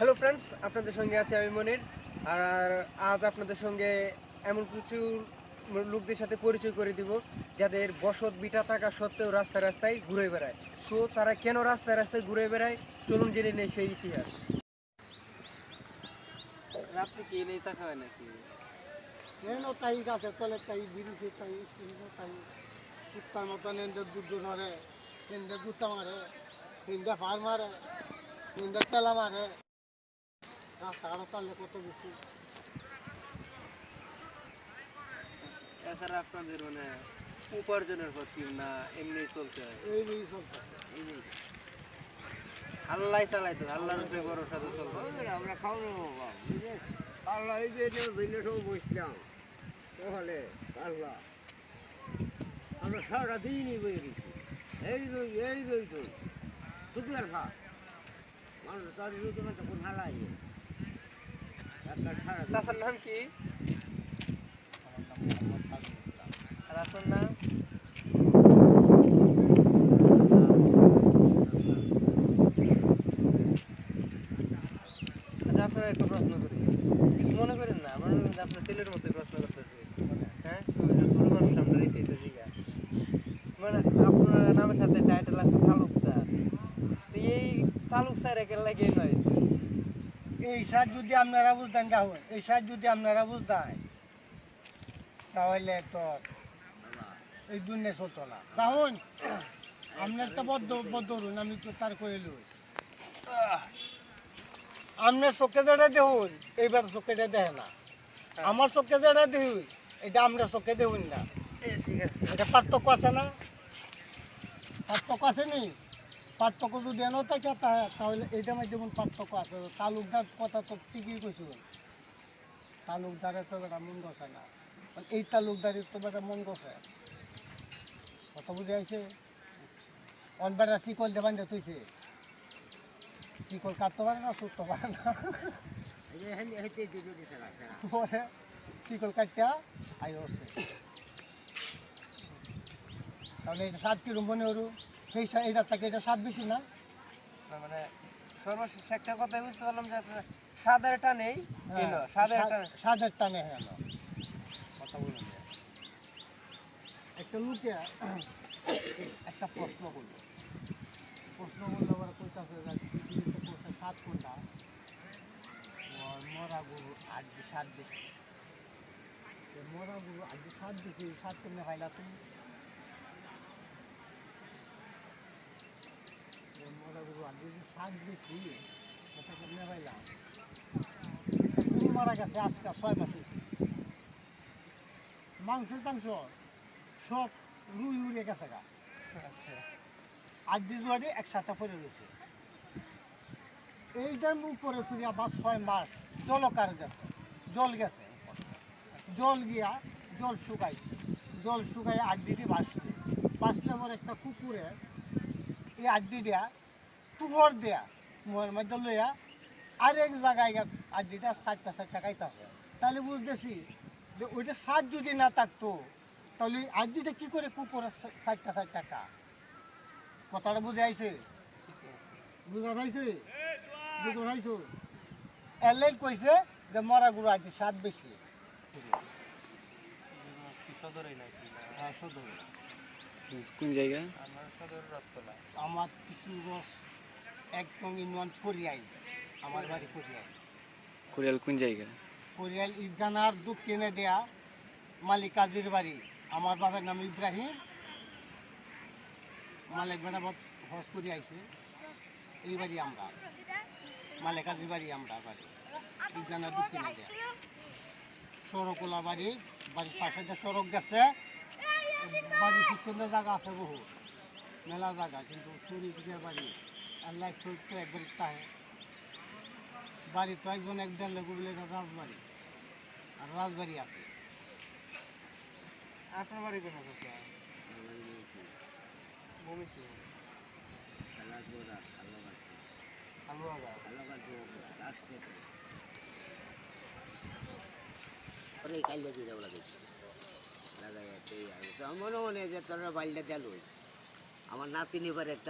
Hello friends আপনাদের সঙ্গে আছে আমি মনির। আর আজ আপনাদের সঙ্গে এমন কিছু লোকদের সাথে পরিচয় করে দিব যাদের বসত বিটা থাকা সত্ত্বেও রাস্তায় রাস্তায় ঘুরে বেড়ায়। সো তারা কেন রাস্তায় রাস্তায় ঘুরে বেড়ায়? চলুন জেনে নেই সেই ইতিহাস। রাত্রে কি নাকি? তাই তাই তাই মতন মারে মারে ফার মারে এন্ডে তেলা মারে। রাস্তাঘাট চাললে কত বেশি এছাড়া আপনাদের মানে উপার্জনের পর না এমনি চলতে হয় এই এই চলতে আল্লাহ চালাইতো আল্লাহর উপরে ভরসা তো চলতে। আমরা খাওয়ানো বাবা পাল্লা এই যে সব বসলাম। তাহলে আমরা সারা দিনই বই দিচ্ছি এই রই এই রই রই শুধু আর ভাত মানুষ তার রুদে কোন হালাই চাচার নাম কি? আপনার আচ্ছা আপনার একটা প্রশ্ন করি। মনে করেন না? আপনার ছেলের মতো প্রশ্ন করতেছি। হ্যাঁ? ছোট মানুষ মানে আপনার নামের সাথে টাইটেল আছে তালুকদার এই তালুকদার একের লাগে নয়। এই সার যদি আপনারা বুঝতেন রাহুল এই সার যদি আপনারা বুঝতেন তাহলে তো এই দুনিয়া চলতো না। রাহুল আপনার তো বদ্ধ বদ্ধ ধরুন আমি তো তার কইল আপনার চোখে যেটা দেখুন এইবার চোখেটা দেখে না। আমার চোখে যেটা দেখুন এটা আমরা চোখে দেখুন না। ঠিক আছে। এটা পার্থক্য আছে না? পার্থক্য আছে নি? পার্থক্য যদি এনে থাকে তাহলে এইটা মধ্যে যেমন পার্থক্য আছে, তালুকদার কথা তো ঠিকই কইছো। তালুকদারের তো বেটা মন গছে না। মানে এই তালুকদারের তো বেটা মন গছে। কথা বুঝে আইছে? অন বেটা শিকল দেবান যে তুইছে শিকল কাটতে পারে না সুততে পারে না। পরে শিকল কাটটা আই হচ্ছে তাহলে এটা সাত কিলো মনে হরু সেই এটা থেকে এটা সাত বেশি না? মানে সর্বশেষ একটা কথাই বুঝতে পারলাম যে আপনার সাদের টানেই সাদের টানে সাদের টানে হ্যাঁ কথা বলুন একটা লোকে একটা প্রশ্ন করল। প্রশ্ন করল আবার কইতাছে পৃথিবীতে বসে সাত ওর মরা গরু আট সাত তো মরা গরু আট সাত এই সাত কেমনে পাইলা তুমি এই মরা গরু গরু মারা গেছে আজকে ছয় মাস মাংস টাংস সব রুই উড়ে গেছে গা। আচ্ছা। আজ একসাথে পড়ে রয়েছে। এইটার উপরে তুই আবার ছয় মাস জলকার গেছে জল গেছে। জল গিয়া জল শুকাই জল শুকাই আজ দিদি বাঁচছে বাঁচলে আমার একটা কুকুরে এই আজ দিয়া তুহর দেয়া মুহের মধ্যে লইয়া আরেক জায়গায় গিয়া আজ দিটা চারটা চারটা খাইতেছে। তাহলে বুঝতেছি যে ওইটা সাত যদি না থাকতো তাহলে আজ দিটা কি করে কুকুরের চারটা চারটা টাকা কথাটা বুঝে আইছে? বুঝা পাইছে? বুঝা পাইছো? এলাই কইছে যে মরা গুরু আজ সাত বেশি। কোন জায়গা? আমার আমার কিছু রস একদম ইনওয়ান করিয়াই আমার বাড়ি করিয়াই। কোরিয়াল কোন জায়গা? কোরিয়াল দুধ কিনে দেয়া মালিক কাজীর বাড়ি। আমার বাবার নাম ইব্রাহিম। মালিক বেড়া হস করে আইছে। এই বাড়ি আমরা। মালিক কাজীর বাড়ি আমরা বাড়ি। দুধ কিনে দেয়া। সড়কলা বাড়ি। বাড়ির পাশে যে সড়ক গেছে বাড়ির পিছনে জায়গা আছে বহু মেলা জায়গা কিন্তু চুরি বাড়ি। আল্লাহ ছোট্ট একবারই তাহে বাড়ি তো একজন এক দেড় লোক বলে এটা রাজবাড়ি আর রাজবাড়ি আছে আপনার বাড়ি কোথায় কোথায় ভূমি কি খেলা জোড়া খেলা বাচ্চা আলুয়া গাছ খেলা বাচ্চা রাস্তে পরে কাইলে দিয়ে যাব লাগাইছি লাগাই আমার মনে মনে যে তোরা বাইলটা গেল আমার নাতিনি এবার একটা